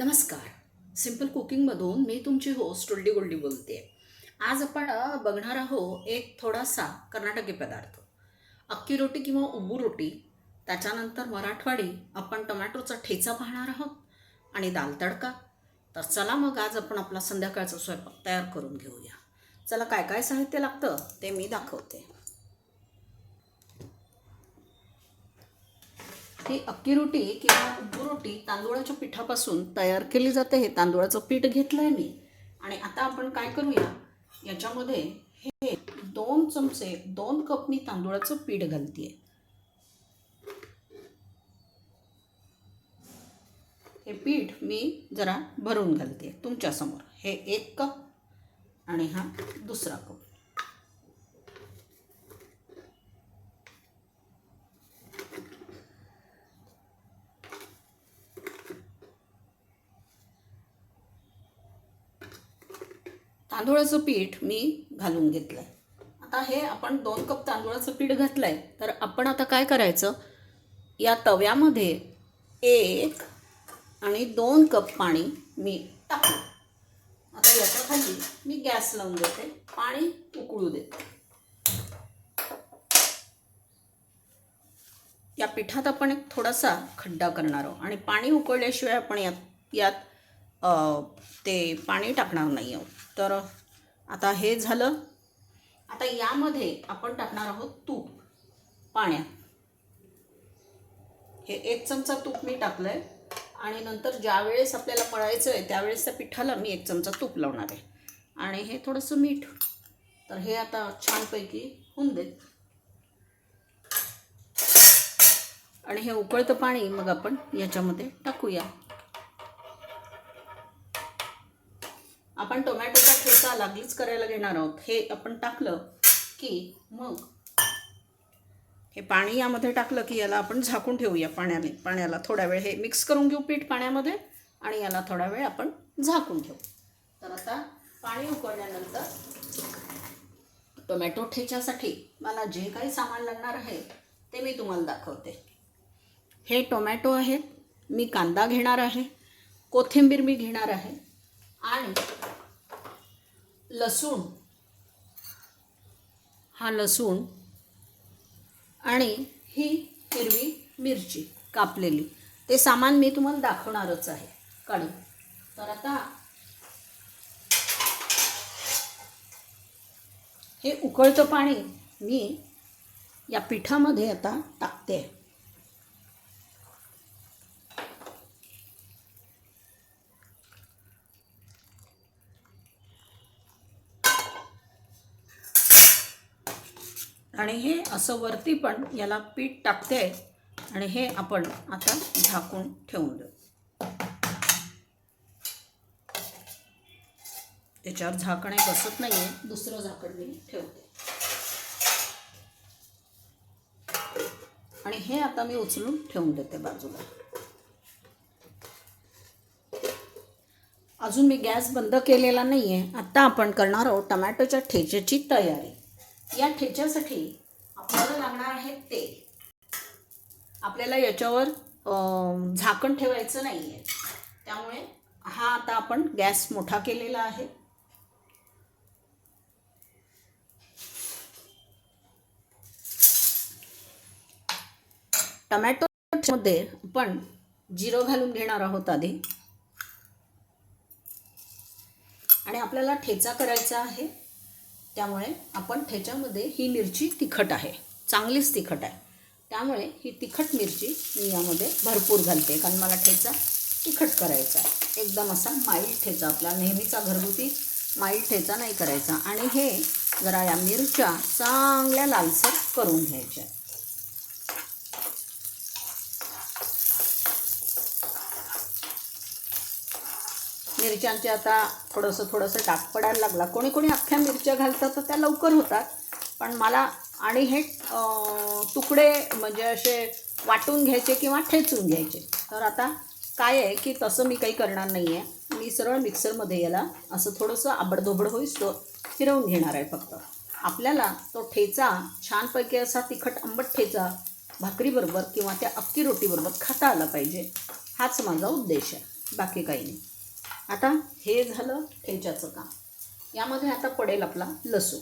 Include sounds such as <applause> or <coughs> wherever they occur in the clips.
नमस्कार. सिंपल कुकिंगमधून मी तुमची होस्ट टोल्डी गोल्डी बोलते. आज आपण बघणार आहोत एक थोडासा कर्नाटकी पदार्थ. अक्की रोटी किंवा उबू रोटी त्याच्यानंतर मराठवाडी आपण टोमॅटोचा ठेचा पाहणार आहोत आणि दाल तडका. तर चला मग आज आपण आपला संध्याकाळचा स्वयंपाक तयार करून घेऊया. चला काय काय साहित्य लागतं ते मी दाखवते. ही अक्की रोटी किंवा उब्बू रोटी तांदूळाच्या पिठापासून तयार केली जाते हे तांदूळाचं पीठ घेतलं आहे मी. आणि आता आपण काय करूया? याच्यामध्ये हे दोन चमचे दोन कप मी तांदूळाचं पीठ घालते हे पीठ मी जरा भरून घालते तुमच्यासमोर. हे एक कप आणि हा दुसरा कप. तांदूळाचं पीठ मी घालून घेतलं आहे आता हे आपण दोन कप तांदूळाचं पीठ घातलं आहे तर आपण आता काय करायचं? या तव्यामध्ये एक आणि दोन कप पाणी मी टाकलं आता याच्या खाली मी गॅस लावून देते. पाणी उकळू देते. या पिठात आपण एक थोडासा खड्डा करणार आहोत. आणि पाणी उकळल्याशिवाय आपण यात यात ते पाणी टाकणार नाही आहोत. तर आता हे झालं. आता यामध्ये आपण टाकणार आहोत तूप पाण्यात हे एक चमचा तूप मी टाकलं आहे आणि नंतर ज्या वेळेस आपल्याला मळायचं आहे त्यावेळेस त्या पिठाला मी एक चमचा तूप लावणार आहे. आणि हे थोडंसं मीठ. तर हे आता छानपैकी होऊन देत आणि हे उकळतं पाणी मग आपण याच्यामध्ये टाकूया. आपण टोमॅटोचा ठेचा लागलीच करायला घेणार आहोत. हे आपण टाकलं की मग हे पाणी यामध्ये टाकलं की याला आपण झाकून ठेवूया पाण्याने. पाण्याला थोडा वेळ हे मिक्स करून घेऊ पीठ पाण्यामध्ये आणि याला थोडा वेळ आपण झाकून ठेवू. तर आता पाणी उकळल्यानंतर टोमॅटो ठेच्यासाठी मला जे काही सामान लागणार आहे ते मी तुम्हाला दाखवते. हे टोमॅटो आहेत. मी कांदा घेणार आहे. कोथिंबीर मी घेणार आहे. आणि लसूण. हा लसूण आणि ही हिरवी मिरची कापलेली. ते सामान मी तुम्हाला दाखवणारच आहे. काढून. तर आता हे उकळतं पाणी मी या पिठामध्ये आता टाकते. आणि हे असं वरती पण याला पीठ टाकते आणि हे आपण आता झाकून ठेवून देऊ. त्याच्यावर झाकणे बसत नाही आहे दुसरं झाकण मी ठेवते. आणि हे आता मी उचलून ठेवून देते बाजूला. अजून मी गॅस बंद केलेला नाही आहे आत्ता आपण करणार आहोत टमॅटोच्या ठेच्याची तयारी. या ठेच्यासाठी आपल्याला लागणार आहे तेल. आपल्याला याच्यावर झाकण ठेवायचं नाही आहे त्यामुळे हा आता आपण गॅस मोठा केलेला आहे. टमॅटोमध्ये आपण जिरं घालून घेणार आहोत आधी. आणि आपल्याला ठेचा करायचा आहे. त्यामुळे आपण ठेच्यामध्ये ही मिरची तिखट आहे. चांगलीच तिखट आहे. त्यामुळे ही तिखट मिरची मी यामध्ये भरपूर घालते कारण मला ठेचा तिखट करायचा आहे. एकदम असा माईल ठेचा आपला नेहमीचा घरगुती माईल ठेचा नाही करायचा. आणि हे जरा या मिरच्या चांगल्या लालसर करून घ्यायच्या मिरच्यांचे आता थोडंसं थोडंसं डाग पडायला लागला. कोणी कोणी अख्ख्या मिरच्या घालतात तर त्या लवकर होतात. पण मला आणि हे तुकडे म्हणजे असे वाटून घ्यायचे किंवा ठेचून घ्यायचे. तर आता काय आहे की तसं मी काही करणार नाही आहे मी सरळ मिक्सरमध्ये याला असं थोडंसं आबडधोबड होईस तो फिरवून घेणार आहे फक्त. आपल्याला तो ठेचा छानपैकी असा तिखट आंबट ठेचा भाकरीबरोबर किंवा त्या अक्की रोटीबरोबर खाता आला पाहिजे. हाच माझा उद्देश आहे. बाकी काही नाही. आता हे झालं ठेच्याचं काम. यामध्ये आता पडेल आपला लसूण.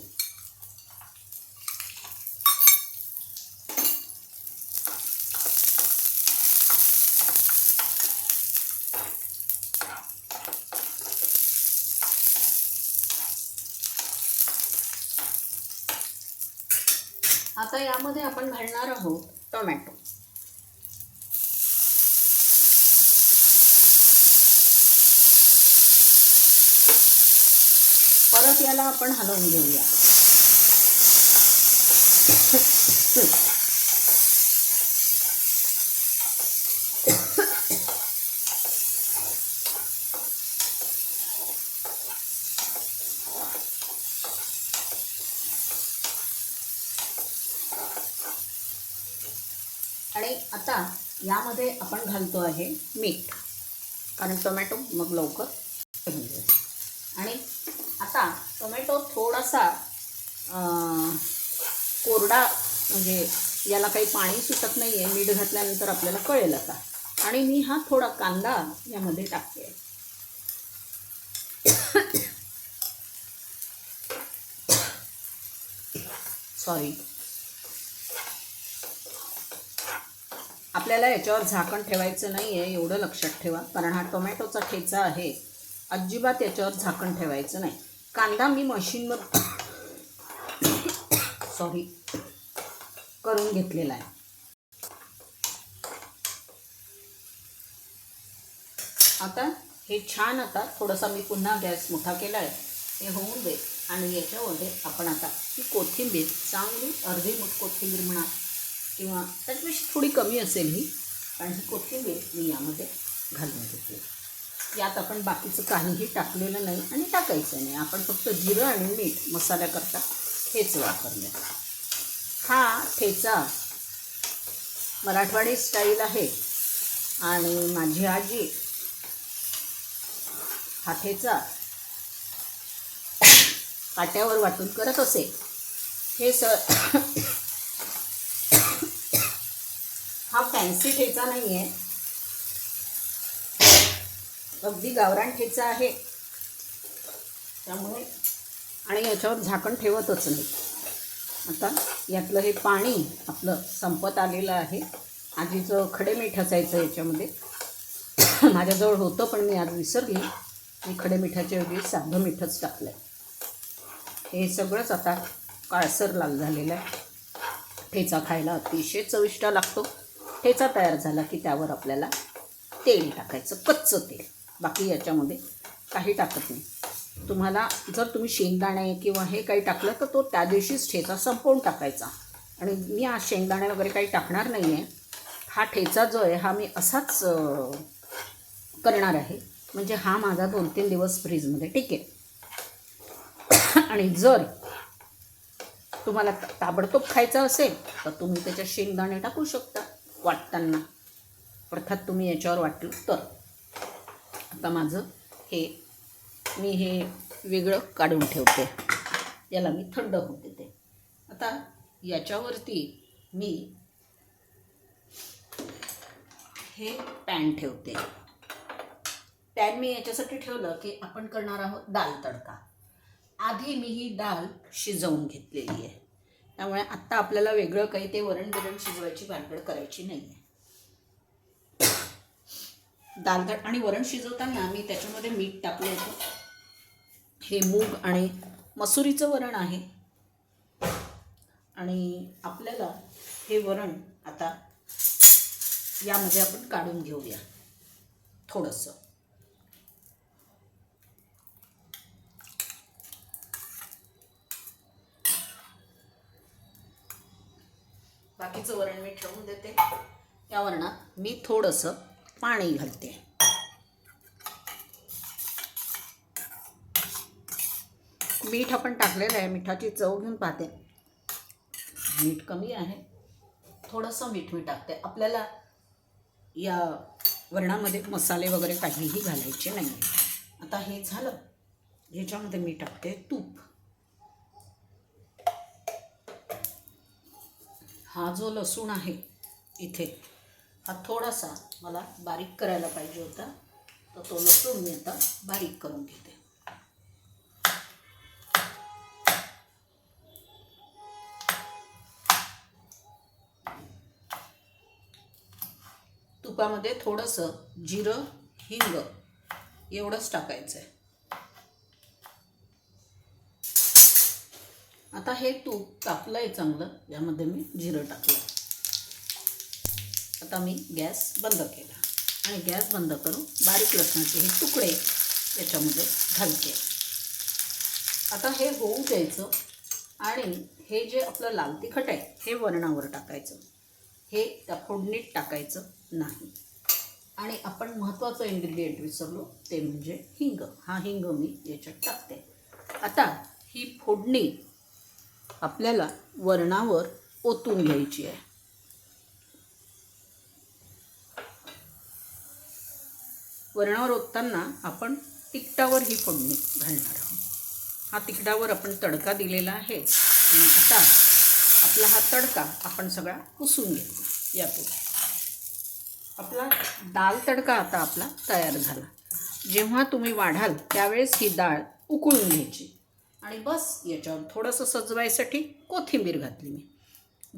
आता यामध्ये आपण घालणार आहोत टोमॅटो परत याला आपण हलवून घेऊया आणि आता यामध्ये आपण घालतो आहे मीठ कारण टोमॅटो मग लवकर जाईल. आणि टोमॅटो थोडासा कोरडा म्हणजे याला काही पाणी सुटत नाही आहे मीठ घातल्यानंतर आपल्याला कळेल आता. आणि मी हा थोडा कांदा यामध्ये टाकते. सॉरी. आपल्याला याच्यावर झाकण ठेवायचं नाही आहे एवढं लक्षात ठेवा कारण हा टोमॅटोचा ठेचा आहे. अजिबात याच्यावर झाकण ठेवायचं नाही. कांदा मी मशीनवर सॉरी करून घेतलेला आहे. आता हे छान आता थोडासा मी पुन्हा गॅस मोठा केला आहे. हे होऊन दे आणि याच्यामध्ये आपण आता ही कोथिंबीर चांगली अर्धी मूठ कोथिंबीर म्हणा किंवा त्याच्यापेक्षा थोडी कमी असेल ही कारण ही कोथिंबीर मी यामध्ये घालून घेतली. यात आपण बाकीचं काहीही टाकलेलं नाही आणि टाकायचं नाही. आपण फक्त जिरं आणि मीठ मसाल्याकरता हेच वापरले. हा ठेचा. मराठवाडी स्टाईल आहे. आणि माझी आजी हा ठेचा काट्यावर वाटून करत असे. हे स <coughs> हा फॅन्सी ठेचा नाही आहे अगदी गावरान ठेचा आहे. त्यामुळे आणि याच्यावर झाकण ठेवतच नाही. आता यातलं हे पाणी आपलं संपत आलेलं आहे. आजीचं खडे मीठ असायचं याच्यामध्ये माझ्याजवळ होतं पण मी आज विसरली. मी खडे मिठाच्या ऐवजी साधं मीठच टाकलं आहे हे सगळंच आता काळसर लाल झालेलं आहे. ठेचा खायला अतिशय चविष्ट लागतो. ठेचा तयार झाला की त्यावर आपल्याला तेल टाकायचं कच्चं तेल. बाकी याच्यामध्ये काही टाकत नाही. तुम्हाला जर तुम्ही शेंगदाणे किंवा हे काही टाकलं तर तो त्या दिवशीच ठेचा संपवून टाकायचा. आणि मी आज शेंगदाणे वगैरे काही टाकणार नाही आहे हा ठेचा जो आहे हा मी असाच करणार आहे. म्हणजे हा माझा दोन तीन दिवस फ्रीजमध्ये टिकेल. आणि जर तुम्हाला ताबडतोब खायचं असेल तर तुम्ही त्याच्यात शेंगदाणे टाकू शकता वाटताना. अर्थात तुम्ही याच्यावर वाटलं तर. आता माझं हे मी हे वेगळं काढून ठेवते. याला मी थंड होऊ देते. आता याच्यावरती मी हे पॅन ठेवते. पॅन मी याच्यासाठी ठेवलं की आपण करणार आहोत दाल तडका. आधी मी ही डाळ शिजवून घेतलेली आहे. त्यामुळे आत्ता आपल्याला वेगळं काही ते वरण बिरण शिजवायची भानगड करायची नाही आहे दाल आणि वरण शिजवताना मी त्याच्यामध्ये मीठ टाकलं होतं. हे मूग आणि मसुरीचं वरण आहे. आणि आपल्याला हे वरण आता यामध्ये आपण काढून घेऊया. थोडंसं. बाकीचं वरण मी ठेवून देते. या वरणात मी थोडंसं पाणी घालते. मीठ आपण टाकलेलं आहे मिठाची चव घेऊन पाहते. मीठ कमी आहे. थोडंसं मीठ मी टाकते. आपल्याला या वरणामध्ये मसाले वगैरे काहीही घालायचे नाही. आता हे झालं. ह्याच्यामध्ये मी टाकते तूप. हा जो लसूण आहे इथे हा थोडासा मला बारीक करायला पाहिजे होता. तर तो लसूण मी आता बारीक करून घेते. तुपामध्ये थोडंसं जिरं हिंग एवढंच टाकायचं आहे आता हे तूप तापलं आहे चांगलं यामध्ये मी जिरं टाकलं आता मी गॅस बंद केला. आणि गॅस बंद करून बारीक लसणाचे हे तुकडे याच्यामध्ये घालते. आता हे होऊ द्यायचं आणि हे जे आपलं लाल तिखट आहे हे वरणावर टाकायचं. हे त्या फोडणीत टाकायचं नाही. आणि आपण महत्त्वाचं इन्ग्रेडियंट विसरलो ते म्हणजे हिंग. हा हिंग मी याच्यात टाकते. आता ही फोडणी आपल्याला वरणावर ओतून घ्यायची आहे. वरणावर ओतताना आपण तिकटावर ही फोडणी घालणार आहोत. हा तिकटावर आपण तडका दिलेला आहे. आणि आता आपला हा तडका आपण सगळा पुसून घेतला यातून. आपला दाल तडका आता आपला तयार झाला. जेव्हा तुम्ही वाढाल त्यावेळेस ही डाळ उकळून घ्यायची. आणि बस याच्यावर थोडंसं सजवायसाठी कोथिंबीर घातली मी.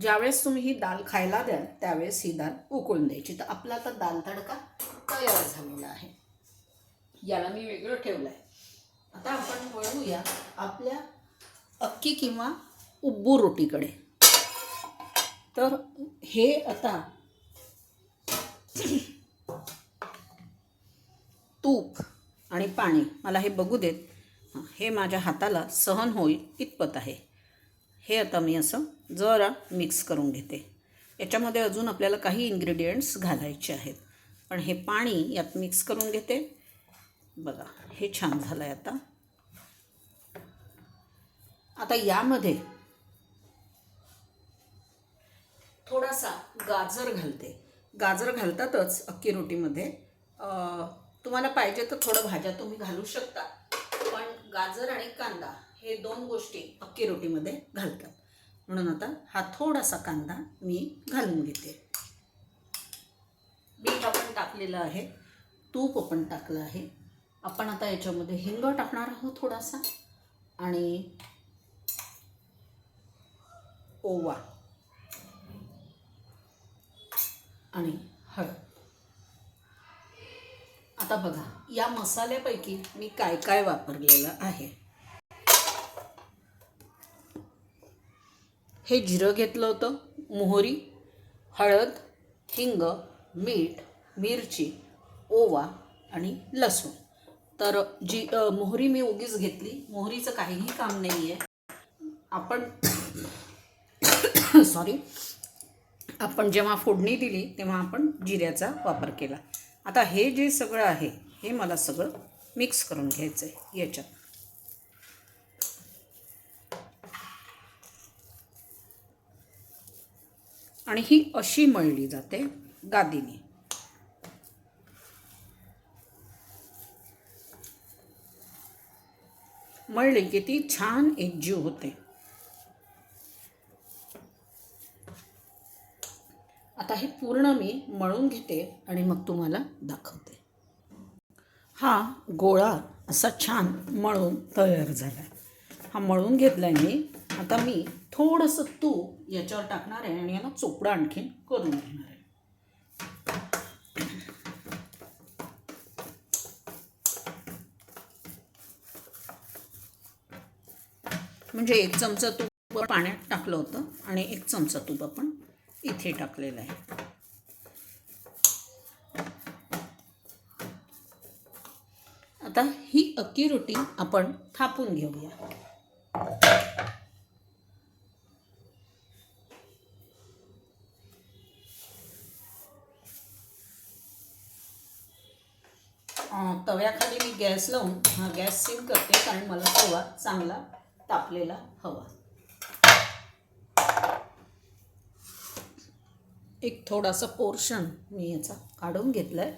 ज्यावेळेस तुम्ही ही दाल खायला द्याल त्यावेळेस ही दाल उकळून द्यायची. तर आपला आता दाल तडका तयार झालेला आहे. याला मी वेगळं ठेवलं आहे आता आपण वळूया आपल्या अक्की किंवा उब्बू रोटीकडे. तर हे आता तूप आणि पाणी मला हे बघू देत. हे माझ्या हाताला सहन होईल इतपत आहे. हे आता मी असं जरा मिक्स करून घेते. याच्यामध्ये अजून आपल्याला काही इन्ग्रेडियंट्स घालायचे आहेत. पण हे पाणी यात मिक्स करून घेते. बघा हे छान झालं आहे आता. आता यामध्ये थोडासा गाजर घालते. गाजर घालतातच अक्की रोटीमध्ये. तुम्हाला पाहिजे तर थोडं भाज्या तुम्ही घालू शकता. पण गाजर आणि कांदा हे दोन गोष्टी अक्की रोटीमध्ये घालतात. म्हणून आता हा थोडासा कांदा मी घालून घेते. मीठ आपण टाकलेलं आहे. तूप आपण टाकलं आहे. आपण आता याच्यामध्ये हिंग टाकणार आहोत थोडासा. आणि ओवा. आणि हळद. आता बघा या मसाल्यापैकी मी काय काय वापरलेलं आहे? हे जिरं घेतलं होतं मोहरी हळद हिंग मीठ मिरची ओवा आणि लसूण. तर जी मोहरी मी उगीच घेतली. मोहरीचं काहीही काम नाही आहे आपण <coughs> सॉरी आपण जेव्हा फोडणी दिली तेव्हा आपण जिऱ्याचा वापर केला. आता हे जे सगळं आहे हे मला सगळं मिक्स करून घ्यायचं आहे याच्यात. आणि ही अशी मळली जाते गादीने. मळली की ती छान एकजीव होते. आता हे पूर्ण मी मळून घेते आणि मग तुम्हाला दाखवते. हा गोळा असा छान मळून तयार झाला. हा मळून घेतला मी. आता मी थोडंसं तूप याच्यावर टाकणार आहे आणि याला चोपडा आणखीन करून घेणार आहे. म्हणजे एक चमचा तूप पाण्यात टाकलं होतं आणि एक चमचा तूप आपण इथे टाकलेलं आहे. आता ही अक्की रोटी आपण थापून घेऊया. गॅस लावून हा गॅस सिम करते कारण मला तवा चांगला तापलेला हवा. एक थोडासा पोर्शन मी याचा काढून घेतला आहे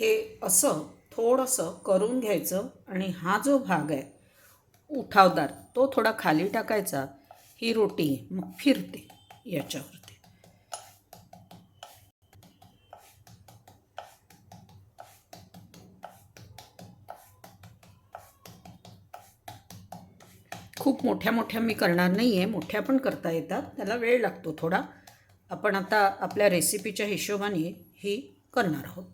हे असं थोडंसं करून घ्यायचं आणि हा जो भाग आहे उठावदार तो थोडा खाली टाकायचा ही रोटी मग फिरते याच्यावरती. खूप मोठ्या मोठ्या मी करणार नाही आहे मोठ्या पण करता येतात त्याला वेळ लागतो थोडा. आपण आता आपल्या रेसिपीच्या हिशोबाने ही करणार आहोत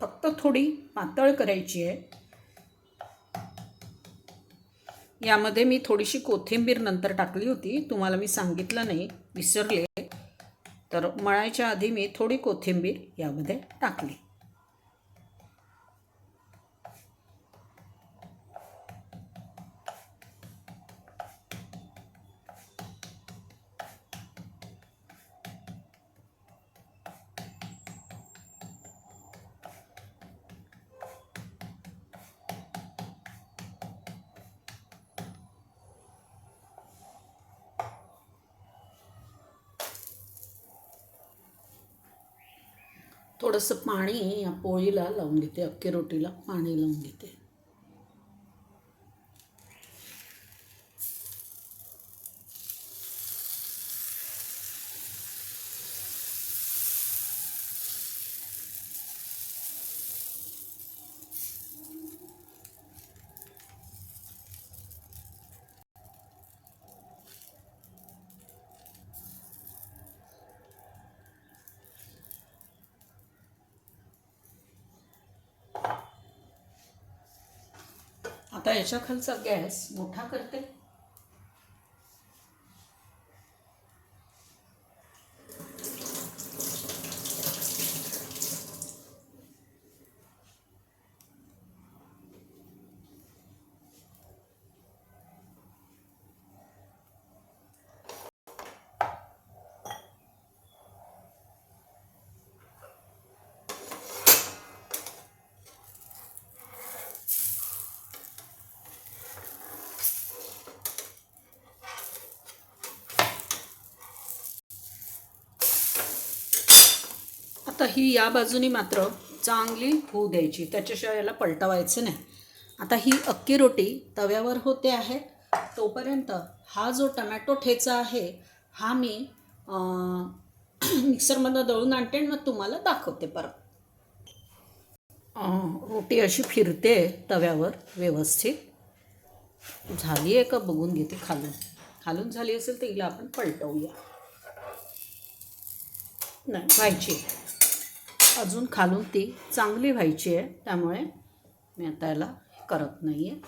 फक्त थोडी पातळ करायची आहे. यामध्ये मी थोडीशी कोथिंबीर नंतर टाकली होती. तुम्हाला मी सांगितलं नाही विसरले. तर मळायच्या आधी मी थोडी कोथिंबीर यामध्ये टाकली. थोडंसं पाणी या पोळीला लावून घेते अख्खी रोटीला पाणी लावून घेते. आता याच्या खालचा गॅस मोठा करते. आता ही या बाजूनी मात्र चांगली होऊ द्यायची. त्याच्याशिवाय याला पलटवायचं नाही. आता ही अक्की रोटी तव्यावर होते आहे. तोपर्यंत हा जो टमॅटो ठेचा आहे हा मी मिक्सरमधनं दळून आणते आणि मग तुम्हाला दाखवते परत. रोटी अशी फिरते तव्यावर व्यवस्थित. झाली आहे का? बघून घेते खालून. खालून झाली असेल तर हिला आपण पलटवूया. नाही व्हायची अजून खालून ती चांगली व्हायची आहे त्यामुळे मी आता याला करत नाही आहे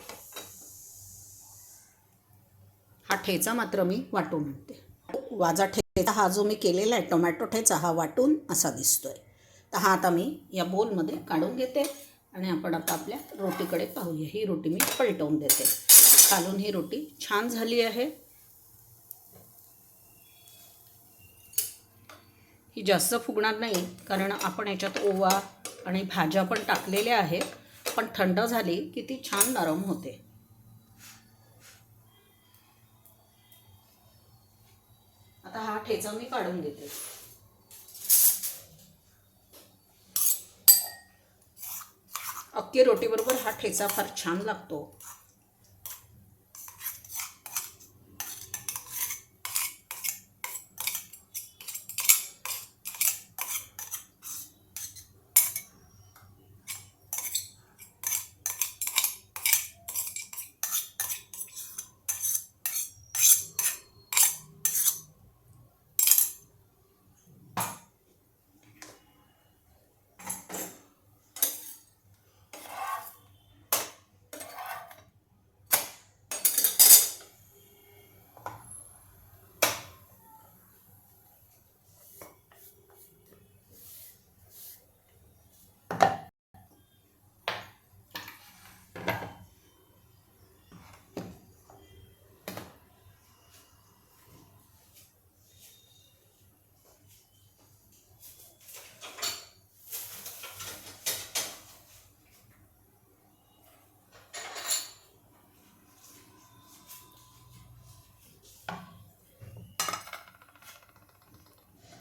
हा ठेचा मात्र मी वाटून आणते. वाजा ठेचा हा जो मी केलेला आहे टोमॅटो ठेचा हा वाटून असा दिसतोय. तर हा आता मी या बोलमध्ये काढून घेते आणि आपण आता आपल्या रोटीकडे पाहूया. ही रोटी मी पलटवून देते. खालून ही रोटी छान झाली आहे. ही जास्त फुगणार नाही कारण आपण याच्यात ओवा आणि भाज्या पण टाकलेल्या आहेत पण थंड झाली की ती छान नरम होते. आता हा ठेचा मी काढून घेते. अक्की रोटीबरोबर हा ठेचा फार छान लागतो.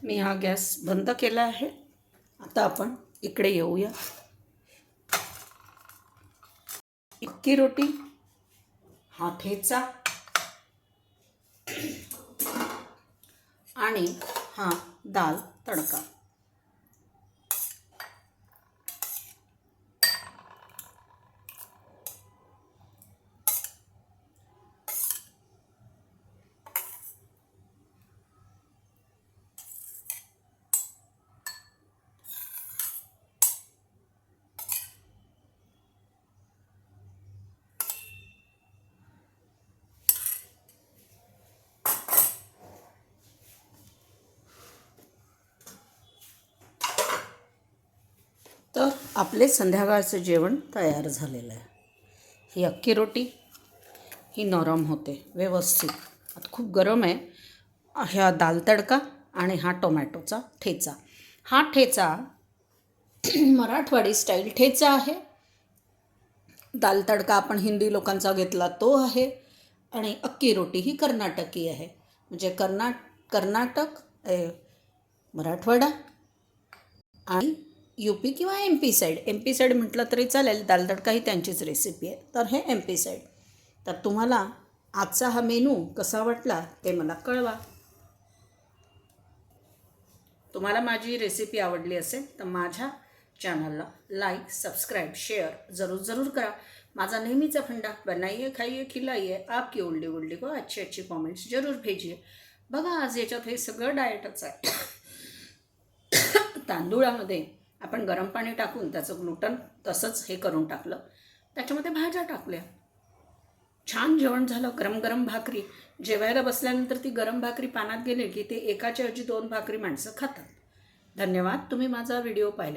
मी हा गॅस बंद केला आहे. आता आपण इकडे येऊया. इतकी रोटी हा ठेचा आणि हा दाल तडका तर आपले संध्याकाळचं जेवण तयार झालेलं आहे. ही अख्खी रोटी ही नरम होते व्यवस्थित. आता खूप गरम आहे. ह्या दाल तडका आणि हा टोमॅटोचा ठेचा. हा ठेचा <clears throat> मराठवाडी स्टाईल ठेचा आहे. दाल तडका आपण हिंदी लोकांचा घेतला तो आहे आणि अक्की रोटी ही कर्नाटकी आहे. म्हणजे कर्ना कर्नाटक ए, मराठवाडा आणि यू पी किंवा M P side. M P side म्हटलं तरी चालेल दाल तडका ही त्यांचीच रेसिपी आहे. तर हे एम पी साईड. तर तुम्हाला आजचा हा मेनू कसा वाटला ते मला कळवा. तुम्हाला माझी रेसिपी आवडली असेल तर माझ्या चॅनलला लाईक सबस्क्राईब शेअर जरूर जरूर करा. माझा नेहमीचा फंडा बनाइए खाइए खिलाइए आपकी ओल्डी ओल्डी को अच्छे अच्छे कॉमेंट्स जरूर भेजिए. बघा आज याच्यात हे सगळं डाएटच आहे. <coughs> तांदूळामध्ये आपण गरम पाणी टाकून त्याचं ग्लुटन तसंच हे करून टाकलं. त्याच्यामध्ये भाज्या टाकल्या. छान जेवण झालं गरम गरम भाकरी. जेवायला बसल्यानंतर ती गरम भाकरी पानात गेले की ते एकाच्या ऐवजी दोन भाकरी माणसं खातात. धन्यवाद तुम्ही माझा व्हिडिओ पाहिला.